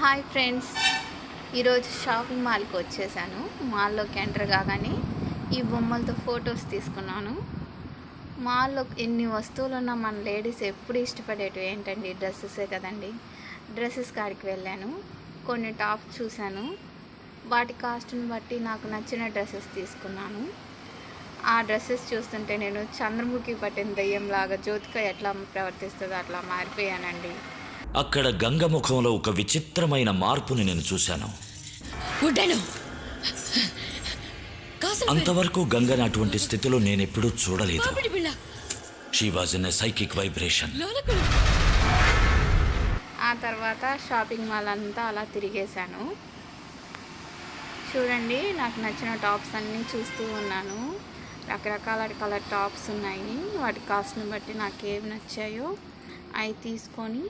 Hi friends. ఈరోజు shopping మాల్కి వచ్చేసాను. మాల్లోకి ఎంటర్ కాగానే ఈ బొమ్మలతో ఫొటోస్ తీసుకున్నాను. మాల్లో ఎన్ని వస్తువులు ఉన్నా మన లేడీస్ ఎప్పుడు ఇష్టపడేటివి ఏంటండి? డ్రెస్సెసే కదండి. డ్రెస్సెస్ కాడికి వెళ్ళాను. కొన్ని టాప్ చూశాను. వాటి కాస్ట్ని బట్టి నాకు నచ్చిన డ్రెస్సెస్ తీసుకున్నాను. ఆ డ్రెస్సెస్ చూస్తుంటే నేను చంద్రముఖి పట్టిన దయ్యంలాగా జ్యోతిక ఎట్లా ప్రవర్తిస్తుందో అట్లా మారిపోయానండి. అక్కడ గంగ ముఖంలో ఒక విచిత్రమైన మార్పుని నేను చూశాను. అంతవరకు గంగని అటువంటి స్థితిలో నేనెప్పుడూ చూడలేదు. She was in psychic vibration ఆ తర్వాత షాపింగ్ మాల్ అంతా అలా తిరిగేశాను. చూడండి నాకు నచ్చిన టాప్స్ అన్నీ చూస్తూ ఉన్నాను. రకరకాల కలర్ టాప్స్ ఉన్నాయి. వాటి కాస్ట్ని బట్టి నాకు ఏవి నచ్చాయో అవి తీసుకొని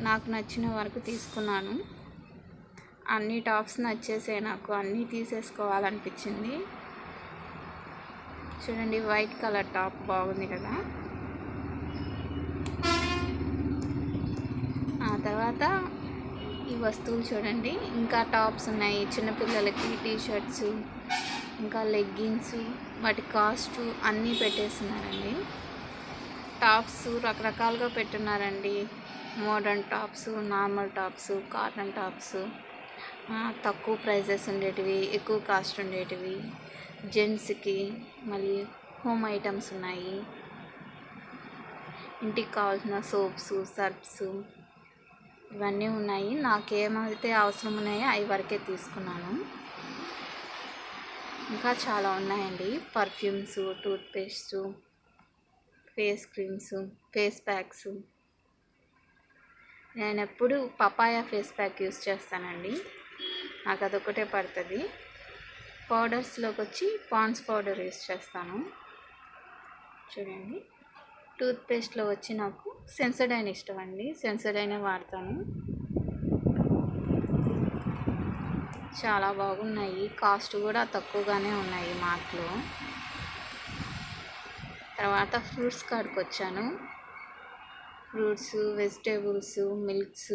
నాకు నచ్చిన వరకు తీసుకున్నాను. అన్ని టాప్స్ నచ్చేసే నాకు. అన్నీ తీసేసుకోవాలనిపించింది. చూడండి వైట్ కలర్ టాప్ బాగుంది కదా. ఆ తర్వాత ఈ వస్తువులు చూడండి. ఇంకా టాప్స్ ఉన్నాయి. చిన్నపిల్లలకి టీ షర్ట్స్ ఇంకా లెగ్గిన్స్ వాటి కాస్ట్ అన్నీ పెట్టేస్తున్నారండి. టాప్స్ రకరకాలుగా పెట్టున్నారండి modern tops normal tops cotton tops. తక్కువ ప్రైజెస్ ఉండేటివి ఎక్కువ కాస్ట్ ఉండేటివి. జెంట్స్కి మళ్ళీ హోమ్ ఐటమ్స్ ఉన్నాయి. ఇంటికి కావాల్సిన సోప్స్ సర్ప్స్ ఇవన్నీ ఉన్నాయి. నాకేమైతే అవసరం ఉన్నాయో అవి వరకే తీసుకున్నాను. ఇంకా చాలా ఉన్నాయండి. Perfumes toothpaste face creams face packs. నేను ఎప్పుడు పపాయ ఫేస్ ప్యాక్ యూస్ చేస్తానండి. నాకు అదొకటే పడుతుంది. పౌడర్స్లోకి వచ్చి పాండ్స్ పౌడర్ యూస్ చేస్తాను. చూడండి. టూత్పేస్ట్లో వచ్చి నాకు సెన్సడైన్ ఇష్టం అండి సెన్సడైనే వాడతాను. చాలా బాగున్నాయి. కాస్ట్ కూడా తక్కువగానే ఉన్నాయి మార్ట్లో తర్వాత ఫ్రూట్స్ కాడికి వచ్చాను ఫ్రూట్స్ వెజిటేబుల్స్ మిల్క్స్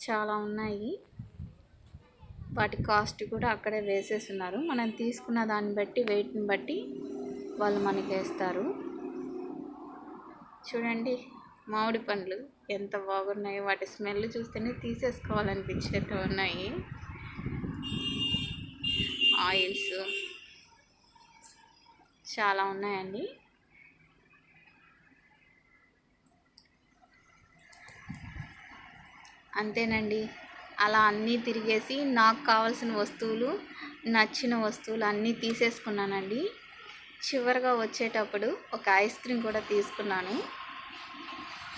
చాలా ఉన్నాయి. వాటి కాస్ట్ కూడా అక్కడే వేసేస్తున్నారు. మనం తీసుకున్న దాన్ని బట్టి వెయిట్ని బట్టి వాళ్ళు మనకి వేస్తారు. చూడండి మామిడి పండ్లు ఎంత బాగున్నాయి. వాటి స్మెల్ చూస్తేనే తీసేసుకోవాలనిపించేట్టు ఉన్నాయి. ఆయిల్స్ చాలా ఉన్నాయండి. అంతేనండి. అలా అన్నీ తిరిగేసి నాకు కావాల్సిన వస్తువులు నచ్చిన వస్తువులు అన్నీ తీసేసుకున్నానండి. చివరిగా వచ్చేటప్పుడు ఒక ఐస్ క్రీమ్ కూడా తీసుకున్నాను.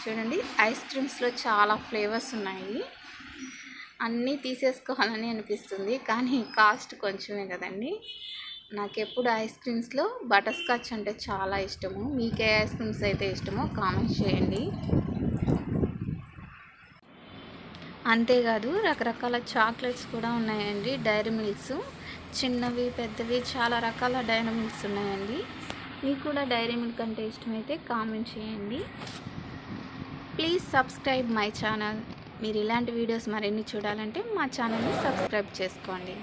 చూడండి ఐస్ క్రీమ్స్లో చాలా ఫ్లేవర్స్ ఉన్నాయి. అన్నీ తీసేసుకోవాలని అనిపిస్తుంది కానీ కాస్ట్ కొంచెమే కదండి. నాకు ఎప్పుడు ఐస్ క్రీమ్స్లో బటర్ స్కాచ్ అంటే చాలా ఇష్టము. మీకే ఐస్ క్రీమ్స్ అయితే ఇష్టమో కామెంట్ చేయండి. అంతేకాదు రకరకాల చాక్లెట్స్ కూడా ఉన్నాయండి డైరీ మిల్క్స్. చిన్నవి పెద్దవి చాలా రకాల డైరీ మిల్క్స్ ఉన్నాయండి. మీకు కూడా డైరీ మిల్క్ అంటే ఇష్టమైతే కామెంట్ చేయండి. Please subscribe my channel. మీరు ఇలాంటి వీడియోస్ మరిన్ని చూడాలంటే మా ఛానల్ని సబ్స్క్రైబ్ చేసుకోండి.